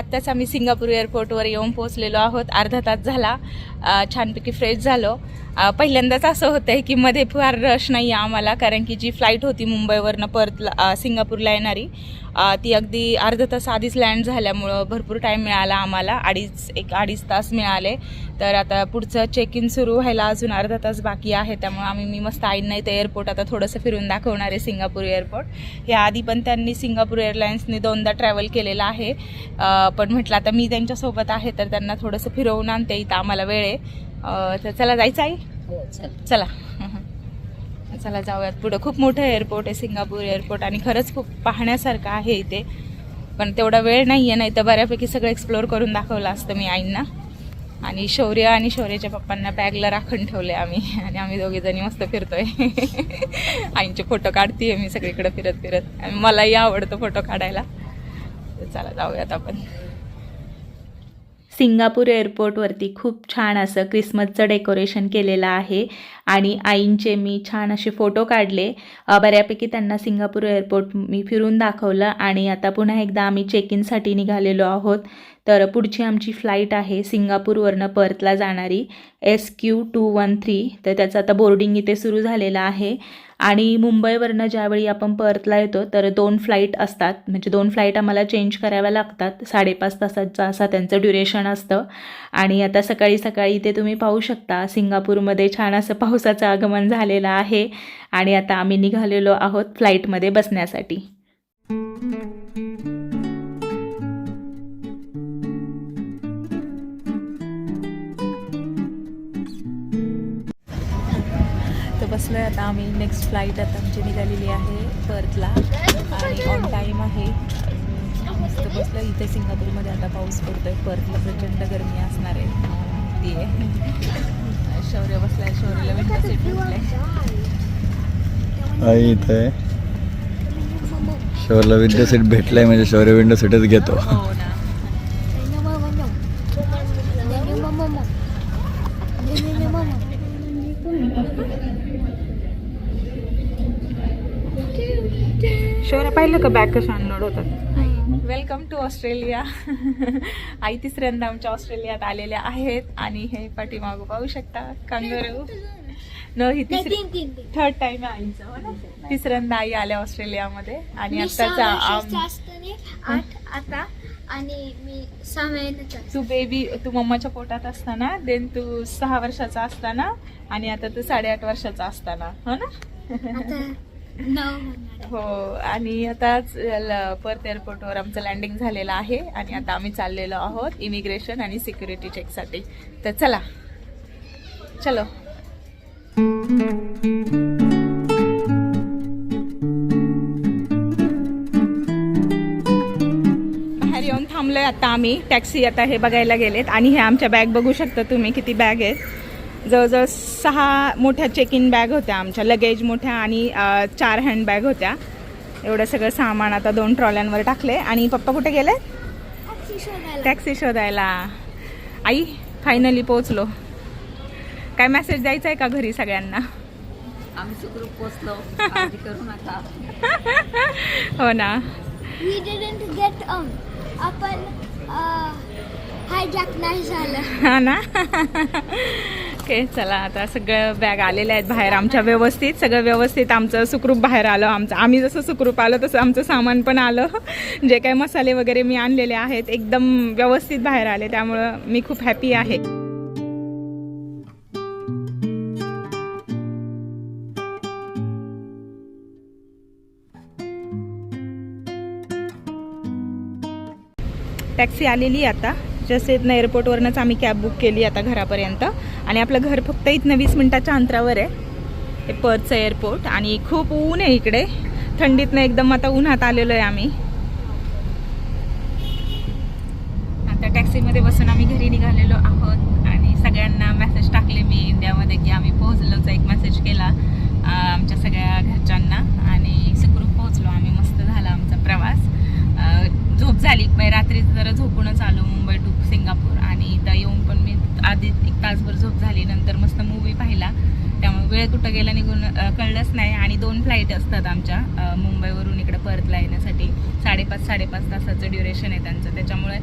आत्ताच आम्ही सिंगापूर एअरपोर्टवर येऊन पोहोचलेलो आहोत. अर्धा तास झाला. छानपैकी फ्रेश झालो. पहिल्यांदाच असं होतं आहे की मध्ये फार रश नाही आहे आम्हाला कारण की जी फ्लाईट होती मुंबईवरनं परतला सिंगापूरला येणारी ती अगदी अर्धा तास आधीच लँड झाल्यामुळं भरपूर टाईम मिळाला आम्हाला अडीच एक अडीच तास मिळाले. तर आता पुढचं चेक इन सुरू व्हायला अजून अर्धा तास बाकी आहे त्यामुळे आम्ही मी मस्त आईंना इथं एअरपोर्ट आता थोडंसं फिरून दाखवणार आहे सिंगापूर एअरपोर्ट या आधी पण त्यांनी सिंगापूर एअरलाईन्सने दोनदा ट्रॅव्हल केलेलं आहे. पण म्हटलं आता मी त्यांच्यासोबत आहे तर त्यांना थोडंसं फिरवून आणते इथं आम्हाला वेळ आहे. तर चला जायचं आहे चला. चला. जाऊयात पुढं. खूप मोठं एअरपोर्ट आहे सिंगापूर एअरपोर्ट आणि खरंच खूप पाहण्यासारखं आहे इथे. पण तेवढा वेळ नाही आहे नाही तर बऱ्यापैकी सगळं एक्सप्लोअर करून दाखवलं असतं मी आईंना. आणि शौर्य आणि शौर्याच्या पप्पांना बॅगला राखून ठेवले आम्ही. आणि आम्ही दोघे जणी मस्त फिरतोय. आईंचे फोटो काढतीये मी सगळीकडे फिरत फिरत. आणि मलाही आवडतं फोटो काढायला. तर चला जाऊयात आपण. सिंगापूर एअरपोर्टवरती खूप छान असं क्रिसमसचं डेकोरेशन केलेलं आहे. आणि आईंचे मी छान असे फोटो काढले. बऱ्यापैकी त्यांना सिंगापूर एअरपोर्ट मी फिरून दाखवलं आणि आता पुन्हा एकदा आम्ही चेक इनसाठी निघालेलो आहोत. तर पुढची आमची फ्लाईट आहे सिंगापूरवरनं पर्थला जाणारी S Q two one three. तर त्याचं आता बोर्डिंग इथे सुरू झालेलं आहे. आणि मुंबईवरनं ज्यावेळी आपण पर्थला येतो तर दोन फ्लाईट असतात. म्हणजे दोन फ्लाईट आम्हाला चेंज कराव्या लागतात. साडेपाच तासाचा असा त्यांचं ड्युरेशन असतं. आणि आता सकाळी सकाळी इथे तुम्ही पाहू शकता सिंगापूरमध्ये छान असं पावसाचं आगमन झालेलं आहे. आणि आता आम्ही निघालेलो आहोत फ्लाईटमध्ये बसण्यासाठी. तर बसलोय आता आम्ही नेक्स्ट फ्लाईट आता आमची निघालेली आहे पर्थला आणि ऑन टाईम आहे. मस्त बसलं इथे सिंगापूरमध्ये आता पाऊस पडतोय. पर्थला प्रचंड गरमी असणार आहे. ती आहे. शौर्य बसलाय. शौर्यला विंडो सीट भेटलाय. आई इथे. आहे. शौर्यला विंडो सीट भेटलाय म्हणजे शौर्य विंडो सीटच घेतो. हो ना. शौर्य पाहिलं का बॅग कशा अनलोड होतात? वेलकम टू ऑस्ट्रेलिया आई तिसऱ्यांदा आमच्या ऑस्ट्रेलियात आलेल्या आहेत आणि हे पाठीमागं पाहू शकता कांगारू. न ही तिसरी थर्ड टाइम आहे आईचं हो ना? तिसऱ्यांदा आई आल्या ऑस्ट्रेलियामध्ये आणि आत्ताचा आम- आठ आता आणि मी सहा महिन्याचा तू बेबी तू मम्माच्या पोटात असताना देन तू सहा वर्षाचा असताना आणि आता तू साडेआठ वर्षाचा असताना हो ना? आता नऊ होणार हो आणि आताच ल- पर्थ एअरपोर्टवर आमचं लँडिंग झालेलं आहे आणि आता आम्ही चाललेलो आहोत इमिग्रेशन आणि सिक्युरिटी चेकसाठी तर चला. चलो. आता आम्ही टॅक्सी आता हे बघायला गेलेत. आणि हे आमच्या बॅग बघू शकता तुम्ही किती बॅग आहेत. जवळजवळ सहा मोठ्या चेक इन बॅग होत्या आमच्या लगेज मोठ्या आणि चार हँड बॅग होत्या. एवढं सगळं सामान आता दोन ट्रॉल्यांवर टाकले. आणि पप्पा कुठे गेले? टॅक्सी शोधायला. टॅक्सी शोधायला. आई फायनली पोहोचलो. काय मेसेज द्यायचा आहे का घरी सगळ्यांना? आम्ही सुखरूप पोचलो काळजी करू नका. हो ना. आपण हायजॅक नाही झालं. हा ना? ओके चला आता सगळं बॅग आलेल्या आहेत बाहेर आमच्या व्यवस्थित. सगळं व्यवस्थित. आमचं सुखरूप बाहेर आलं. आमचं आम्ही जसं सुखरूप आलं तसं आमचं सामान पण आलं. जे काही मसाले वगैरे मी आणलेले आहेत एकदम व्यवस्थित बाहेर आले. त्यामुळं मी खूप हॅपी आहे. टॅक्सी आलेली आता. जस्ट इथनं एअरपोर्टवरनंच आम्ही कॅब बुक केली आता घरापर्यंत. आणि आपलं घर फक्त इथनं वीस मिनटाच्या अंतरावर आहे. हे पर्थचं एअरपोर्ट आणि खूप ऊन आहे इकडे. थंडीतनं एकदम आता उन्हात आलेलो आहे आम्ही. आता टॅक्सीमध्ये बसून आम्ही घरी निघालेलो आहोत आणि सगळ्यांना मेसेज टाकले मी इंडियामध्ये की आम्ही पोहोचलोचा एक मेसेज केला आमच्या सगळ्या घरच्यांना. आणि सुखरूप पोहोचलो आम्ही. मस्त झाला आमचा प्रवास. झोप झाली. मग रात्री जरा झोपूनच आलो मुंबई टू सिंगापूर. आणि इथं येऊन पण मी आधी एक तासभर झोप झाली. नंतर मस्त मूवी पाहिला. त्यामुळे वेळ कुठं गेला निघून कळलंच नाही. आणि दोन फ्लाईट असतात आमच्या. मुंबईवरून इकडे परतला येण्यासाठी. साडेपाच साडेपाच तासाचं ड्युरेशन आहे त्यांचं. त्याच्यामुळे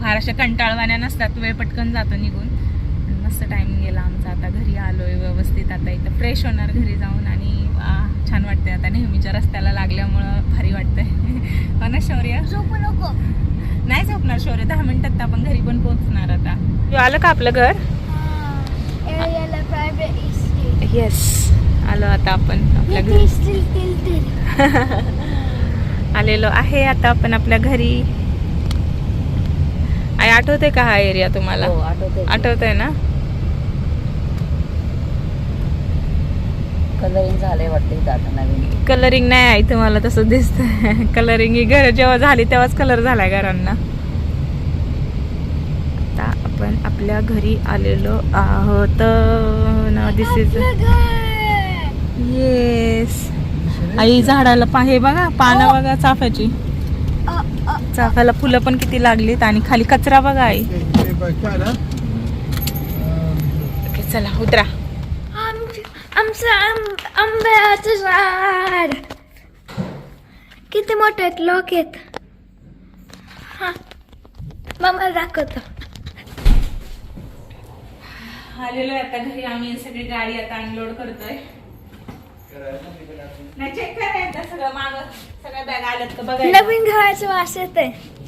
फार अशा कंटाळवाण्या नसतात. वेळ पटकन जातो निघून. मस्त टाईम गेला आमचा. आता घरी आलोय व्यवस्थित. आता इथं फ्रेश होणार घरी जाऊन. आणि छान वाटते आता नेहमीच्या रस्त्याला लागल्यामुळं भारी वाटतंय. हो ना शौर्य? झोपू नको. नाही झोपणार शौर्य दहा मिनिटात आपण घरी पण पोहोचणार आता. तू आलं का आपलं घर? येस आलो आता आपण आपल्या घरी. आलेलो आहे आता आपण आपल्या घरी. आठवते का हा एरिया तुम्हाला? हो आठवते आठवतंय ना? कलरिंग झालंय वाटतं आता नवीन. कलरिंग नाही आहे तुम्हाला तसं दिसतंय. कलरिंग ही घर जेव्हा झाली तेव्हाच कलर झालाय घरांना. आता आपण आपल्या घरी आलेलो आहोत. ना दिस इज येस आई झाडाला पा हे बघा पानं बघा चाफ्याची. चाफ्याला फुलं पण किती लागलीत आणि खाली कचरा बघा आई. चला उतरा. आमचं आंब्याचं झाड. किती मोठे आहेत लोक आहेत. हा मम्मा दाखवतो. आलेलो आहे आता घरी आम्ही सगळी गाडी आता अनलोड करतोय. नाही चेक करायचं सगळं माग. सगळ्या बॅग आल्यात का बघायला. नवीन घराचं वास येत आहे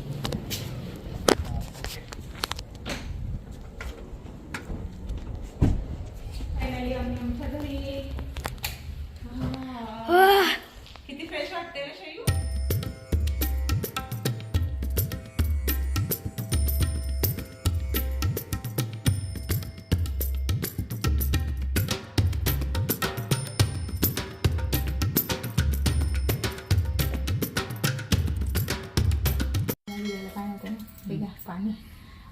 पाणी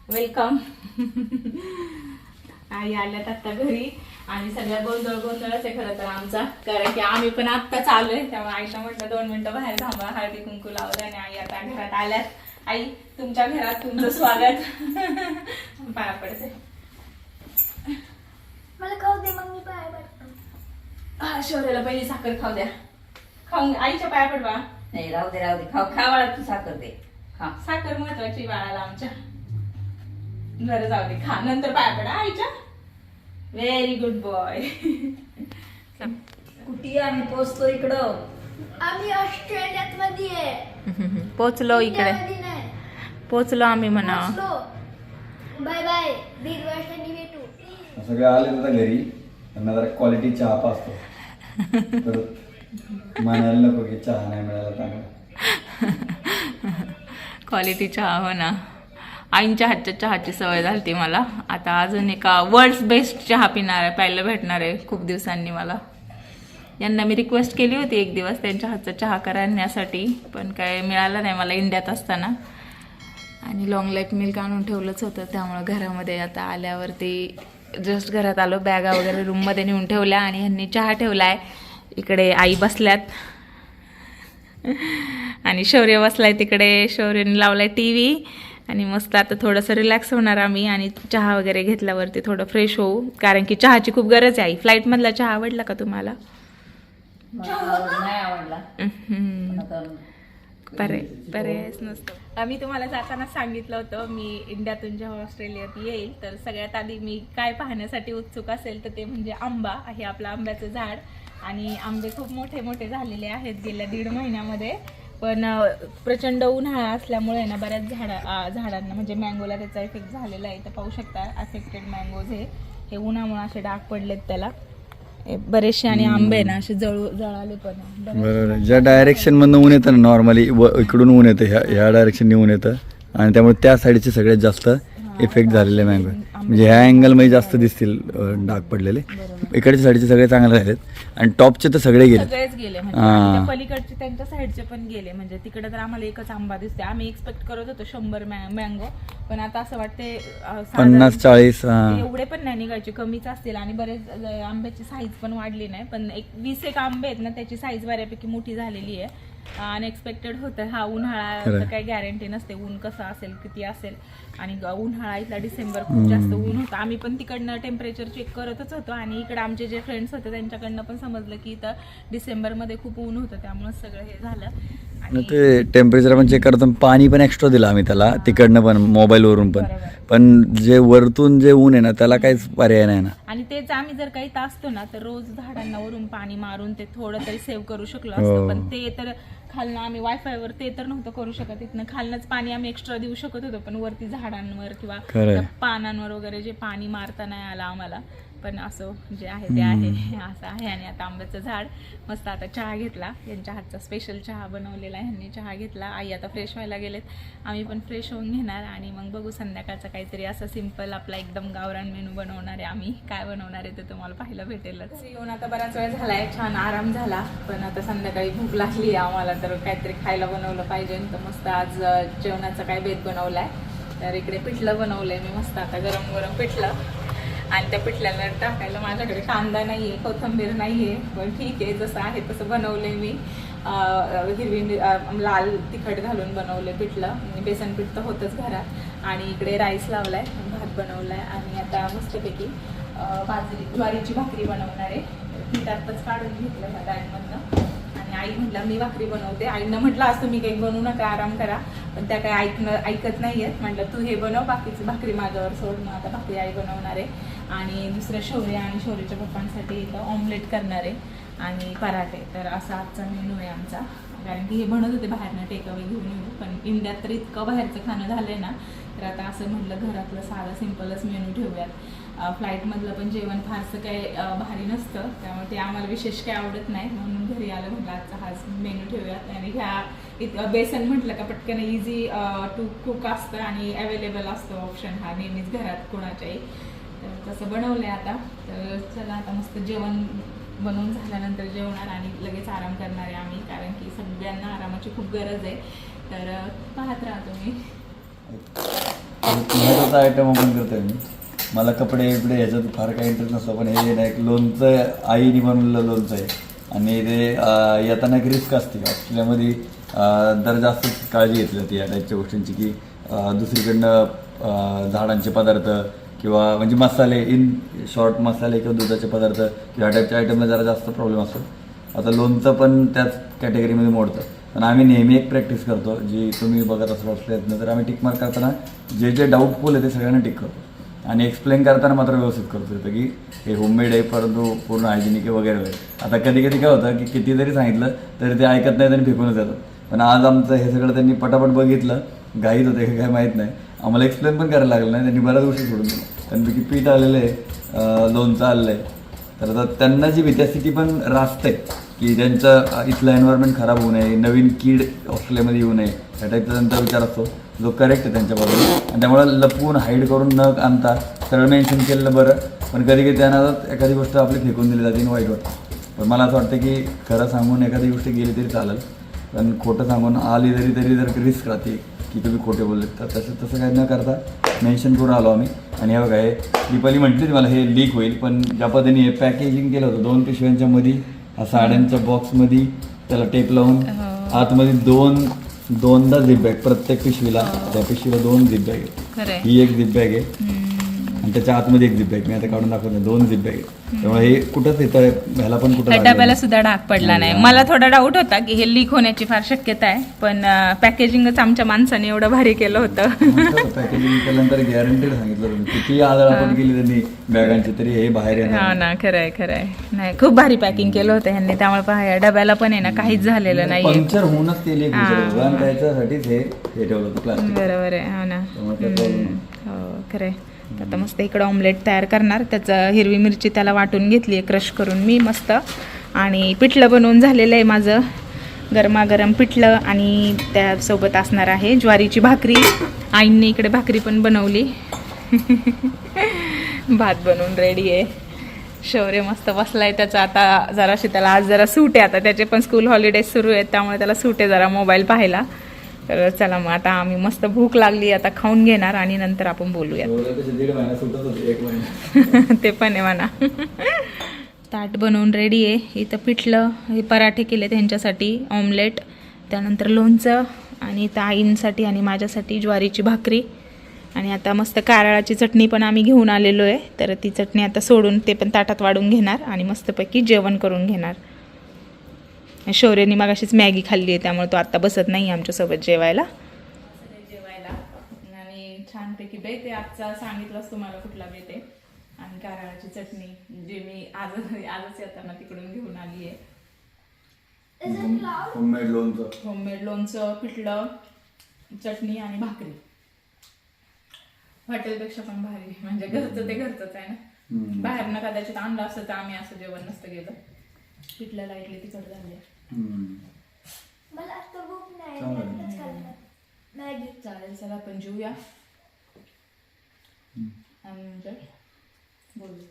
वेलकम आई आल्यात आता घरी. आणि सगळ्या गोंधळ गोंधळच आहे खरं तर आमचा. कारण की आम्ही पण आत्ताच आलोय त्यामुळे आईला म्हटलं दोन मिनिटं बाहेर थांबा. हळदी कुंकू लावलं आणि आई आता घरात आल्यात. आई तुमच्या घरात तुमचं स्वागत. पाया पडते मला खाऊ दे मग मी पाय पडतो. हा, शौर्याला पहिली साखर खाऊ द्या. खाऊन आईच्या पाया पडवा. नाही राहू दे राहू दे. खाऊ खा बाळा तू साखर दे. साखर महत्वाची बाळाला आमच्या. बरं जाऊ दे खा. नंतर पाया पडा आईच्या. व्हेरी गुड बॉय कुठे आम्ही पोचतो इकडं. आम्ही ऑस्ट्रेलियात मध्ये आहे. पोचलो इकडे. पोचलो आम्ही म्हणा. बाय बाय दीड वर्षांनी भेटू. सगळे आले आता घरी. त्यांना जरा क्वालिटी चहा तर म्हणायला नको की चहा नाही मिळाला चांगला. क्वालिटी चहा हो ना. आईंच्या हातच्या चहाची सवय झाली ती मला. आता अजून एका वर्ल्ड बेस्ट चहा पिणार आहे प्यायला भेटणार आहे खूप दिवसांनी मला. यांना मी रिक्वेस्ट केली होती एक दिवस त्यांच्या हातचा चहा करण्यासाठी पण काय मिळालं नाही मला इंडियात असताना. आणि लॉंग लाईफ मिल्क आणून ठेवलंच होतं. त्यामुळं घरामध्ये आता आल्यावरती जस्ट घरात आलो बॅगा वगैरे रूममध्ये नेऊन ठेवल्या आणि ह्यांनी चहा ठेवला आहे इकडे आई बसल्यात. आणि शौर्य बसलाय तिकडे शौर्यने लावलाय टी व्ही आणि मस्त आता थोडंसं रिलॅक्स होणार आम्ही आणि चहा वगैरे घेतल्यावरती थोडं फ्रेश होऊ. कारण की चहाची खूप गरज आहे फ्लाईटमधला चहा आवडला का तुम्हाला? पर्यायच नसतो. मी तुम्हाला जाताना सांगितलं होतं मी इंडियातून जेव्हा ऑस्ट्रेलियात येईल तर सगळ्यात आधी मी काय पाहण्यासाठी उत्सुक असेल तर ते म्हणजे आंबा आहे आपलं आंब्याचं झाड. आणि आंबे खूप मोठे मोठे झालेले आहेत गेल्या दीड महिन्यामध्ये. पण प्रचंड उन्हाळा असल्यामुळे ना बऱ्याच झाडा झाडांना म्हणजे मँगोला त्याचा इफेक्ट झालेला आहे. तर पाहू शकता अफेक्टेड मँगोज हे हे उन्हामुळे असे डाग पडलेत त्याला. बरेचसे आणि आंबे ना असे जळू जळाले पण. बरोबर. ज्या डायरेक्शन मधनं ऊन येतं ना नॉर्मली इकडून ऊन येतं ह्या ह्या डायरेक्शन ऊन येतं. आणि त्यामुळे त्या साईडचे सगळ्यात जास्त इफेक्ट झालेले मँगो म्हणजे ह्या अँगलमध्ये जास्त दिसतील डाग पडलेले. इकडच्या साईडचे सगळे चांगले राहिलेत आणि टॉपचे तर सगळे गेले सगळेच गेले. म्हणजे. आणि त्या पलीकडचे त्यांच्या साईडचे पण गेले. म्हणजे तिकडे तर आम्हाला एकच आंबा दिसते आम्ही एक्सपेक्ट करत होतो शंभर मँगो पण आता असं वाटते अं, साधारण पन्नास चाळीस हा. एवढे पण नाही निघायचे. कमीच असतील. आणि बरेच अं, आंब्याची साईज पण वाढली नाही. पण एक वीस एक आंबे आहेत ना त्याची साईज बऱ्यापैकी मोठी झालेली आहे. अनएक्सपेक्टेड होतं. हा. उन्हाळा काही गॅरंटी नसते. ऊन कसं असेल किती असेल. आणि उन्हाळा इथला डिसेंबर खूप जास्त ऊन होतं. आम्ही पण तिकडनं टेम्परेचर चेक करतच होतो. आणि इकडे आमचे जे फ्रेंड्स होते त्यांच्याकडनं पण समजलं की इथं डिसेंबरमध्ये खूप ऊन होतं. त्यामुळे सगळं हे झालं. ते टेम्परेचर आपण चेक करतो पाणी पण एक्स्ट्रा दिलं आम्ही त्याला. तिकडनं पण मोबाईलवरून पण. पण जे वरतून जे ऊन आहे ना त्याला काहीच पर्याय नाही ना. आणि तेच आम्ही जर काही असतो ना तर रोज झाडांना वरून पाणी मारून ते थोडं तरी सेव्ह करू शकलो हो. असतो. पण ते तर खालनं आम्ही वायफायवर ते तर नव्हतं करू शकत इथनं खालनंच पाणी आम्ही एक्स्ट्रा देऊ शकत होतो पण वरती झाडांवर किंवा. त्या पानांवर वगैरे जे पाणी मारता नाही आलं आम्हाला पण असं जे आहे ते आहे. असं आहे. आणि आता आंब्याचं झाड मस्त आता चहा घेतला. यांच्या हातचा स्पेशल चहा बनवलेला आहे. ह्यांनी चहा घेतला. आई आता फ्रेश व्हायला गेलेत. आम्ही पण फ्रेश होऊन घेणार आणि मग बघू संध्याकाळचं काहीतरी असं सिंपल आपला एकदम गावरान मेनू बनवणार आहे. आम्ही काय बनवणार आहे ते तुम्हाला पाहायला भेटेलच. येऊन आता बराच वेळ झालाय. छान आराम झाला. पण आता संध्याकाळी भूक लागली आहे. आम्हाला तर काहीतरी खायला बनवलं पाहिजे. तर मस्त आज जेवणाचा काय बेत बनवलाय. तर इकडे पिठलं बनवलंय. मी मस्त आता गरम गरम पिठलं. आणि त्या पिठल्याला टाकायला माझ्याकडे कांदा नाही आहे कोथिंबीर नाही आहे पण ठीक आहे जसं आहे तसं बनवलंय मी. हिरवी लाल तिखट घालून बनवले पिठलं. आणि बेसन पीठ तर होतंच घरात. आणि इकडे राईस लावलाय भात बनवलाय. आणि आता मस्तपैकी बाजरी ज्वारीची भाकरी बनवणार आहे. पीठ आत्ताच काढून घेतलं ह्या बॅगमधनं आणि आई म्हटलं मी भाकरी बनवते. आईनं म्हटलं असं मी काही बनवू नका आराम करा. पण त्या काही ऐकणं ऐकत नाही आहेत म्हटलं तू हे बनव बाकीची भाकरी माझ्यावर सोड. मग आता भाकरी आई बनवणार आहे. आणि दुसरं शौर्य आणि शौर्यच्या पप्पांसाठी इथं ऑमलेट करणार आहे आणि पराठे. तर असा आजचा मेनू आहे आमचा. कारण की हे म्हणत होते बाहेरनं टेकअवे घेऊन येऊ पण इंडियात तर इतकं बाहेरचं खाणं झालं आहे ना तर आता असं म्हटलं घरातलं साधं सिम्पलच मेनू ठेवूयात. फ्लाईटमधलं पण जेवण फारसं काही भारी नसतं. त्यामुळे ते आम्हाला विशेष काही आवडत नाही. म्हणून घरी आलं म्हटलं आजचा हाच मेनू ठेवूयात. आणि ह्या इत बेसन म्हटलं का पटकन इझी टू कुक असतं आणि अवेलेबल असतो ऑप्शन हा नेहमीच घरात कोणाच्याही. तर तसं आहे आता. तर चला आता मस्त जेवण बनवून झाल्यानंतर जेवणार आणि लगेच आराम करणार आहे आम्ही कारण की सगळ्यांना आरामाची खूप गरज आहे. तर पाहत राहा तुम्ही. आयटम आपण करतोय मी. मला कपडे बिपडे ह्याच्यात फार काही इंटरेस्ट नसतो पण हे नाही लोणचं आईने बनवलेलं लोणचं आहे. आणि ते येताना एक रिस्क असते. ऑस्ट्रेलियामध्ये दर जर जास्त काळजी घेतली जाते या टाईपच्या गोष्टींची की दुसरीकडनं झाडांचे पदार्थ किंवा म्हणजे मसाले इन शॉर्ट मसाले किंवा दुधाचे पदार्थ किंवा टाईपच्या आयटमला जरा जास्त प्रॉब्लेम असतो. आता लोणचं पण त्याच कॅटेगरीमध्ये मोडतं. पण आम्ही नेहमी एक प्रॅक्टिस करतो जी तुम्ही बघत असाल असल्यातनं तर आम्ही टिक मार्क करताना जे जे डाऊटफुल आहे ते सगळ्यांना टिक करतो. आणि एक्सप्लेन करताना मात्र व्यवस्थित करतो येतं की हे होममेड आहे परंतु पूर्ण हायजेनिक आहे वगैरे वगैरे. आता कधी कधी काय होतं की किती जरी सांगितलं तरी ते ऐकत नाही आणि फेकूनच येतात पण आज आमचं हे सगळं त्यांनी पटापट बघितलं घाईत होते हे काय माहीत नाही. आम्हाला एक्सप्लेन पण करायला लागलं नाही. त्यांनी बऱ्याच गोष्टी सोडून दिल्या. त्यांपैकी पीठ आलेलं आहे लोणचं आलेलं आहे. तर आता त्यांना जी विद्यास्थिती पण रास्त आहे की त्यांचं इथलं एन्व्हायरमेंट खराब होऊ नये नवीन कीड ऑस्ट्रेलियामध्ये येऊ नये या टाईपचा त्यांचा विचार असतो. जो करेक्ट आहे त्यांच्याबरोबर आणि त्यामुळे लपवून हाईड करून न आणता सरळ मेन्शन केलेलं बरं. पण कधी कधी त्यांना एखादी गोष्ट आपली फेकून दिली जाते आणि वाईट वाटतं. पण मला असं वाटतं की खरं सांगून एखादी गोष्ट गेली तरी चालेल. पण खोटं सांगून आली तरी तरी जर रिस्क राहते की तुम्ही खोटे बोलले. तर तसं तसं काही न करता मेन्शन करून आलो आम्ही. आणि हे बघा हे दीपाली म्हटली मला हे लीक होईल पण ज्या पद्धतीने हे पॅकेजिंग केलं होतं दोन पिशव्यांच्या मध्ये हा साड्यांच्या बॉक्समध्ये त्याला टेप लावून आतमध्ये दोन दोनदा झिप बॅग प्रत्येक पिशवीला. त्या पिशवीला दोन झिप बॅग आहे ही एक झिप बॅग आहे. आणि त्याच्या आतमध्ये एक झिप बॅग मी आता काढून दाखवतो. दोन झिप बॅग आहे. त्यामुळे हे कुठंच इथं ह्याला पण कुठं डब्याला नाही. सुद्धा डाग पडला नाही. नाही. मला थोडा डाऊट होता की हे लीक होण्याची फार शक्यता आहे पण पॅकेजिंगच आमच्या माणसाने एवढं भारी केलं होतं. पॅकेजिंग केल्यानंतर गॅरंटीड सांगितलं किती आदळापट केली त्यांनी बॅगांची तरी हे बाहेर हा ना खरंय खरंय. नाही खूप भारी पॅकिंग केलं होतं ह्यांनी. त्यामुळे पहा या डब्याला पण आहे ना काहीच झालेलं नाहीये. पंक्चर होऊनच ते हा. आणि त्याच्यासाठीच हे हे ठेवलं होतं प्लास्टिक बरोबर आहे. हो ना. त्यामुळे काय आता मस्त इकडं ऑमलेट तयार करणार. त्याचं हिरवी मिरची त्याला वाटून घेतली आहे क्रश करून मी मस्त. आणि पिठलं बनवून झालेलं आहे माझं. गरमागरम पिठलं आणि त्यासोबत असणार आहे ज्वारीची भाकरी. आईंनी इकडे भाकरी पण बनवली. भात बनवून रेडी आहे. शौर्य मस्त बसलाय त्याचा. आता जराशी त्याला आज जरा सूट आहे. आता त्याचे पण स्कूल हॉलिडेज सुरू आहेत त्यामुळे त्याला सूट आहे जरा मोबाईल पाहायला. तर चला मग आता आम्ही मस्त भूक लागली आता खाऊन घेणार आणि नंतर आपण बोलूया ते पण आहे म्हणा. ताट बनवून रेडी आहे. इथं पिठलं हे पराठे केले त्यांच्यासाठी ऑमलेट त्यानंतर लोणचं आणि इथं आईंसाठी आणि माझ्यासाठी ज्वारीची भाकरी. आणि आता मस्त कारळाची चटणी पण आम्ही घेऊन आलेलो आहे. तर ती चटणी आता सोडून ते पण ताटात वाढून घेणार आणि मस्तपैकी जेवण करून घेणार. शौर्यनी मग अशीच मॅगी खाल्ली आहे त्यामुळे तो आता बसत नाही आमच्यासोबत जेवायला. जेवायला. आणि छानपैकी बेत आहे. आजचा सांगितलंच तुम्हाला कुठला बेत आहे. आणि कारळाची चटणी जे मी आज आजच येताना तिकडून घेऊन आली आहे. होममेड लोणचं होममेड लोणचं पिठलं चटणी आणि भाकरी. हॉटेलपेक्षा पण भारी. म्हणजे घरचं ते घरचंच आहे ना. बाहेरनं कदाचित आणलं असतं तर आम्ही असं जेवण नसतं गेलं पिठलं लाईटली तिखट झाले मला आता भूक नाही चालेल. आत्ताच खाल्लं. मॅगी. चालेल चला आपण जेऊया. आणि नंतर बोलू.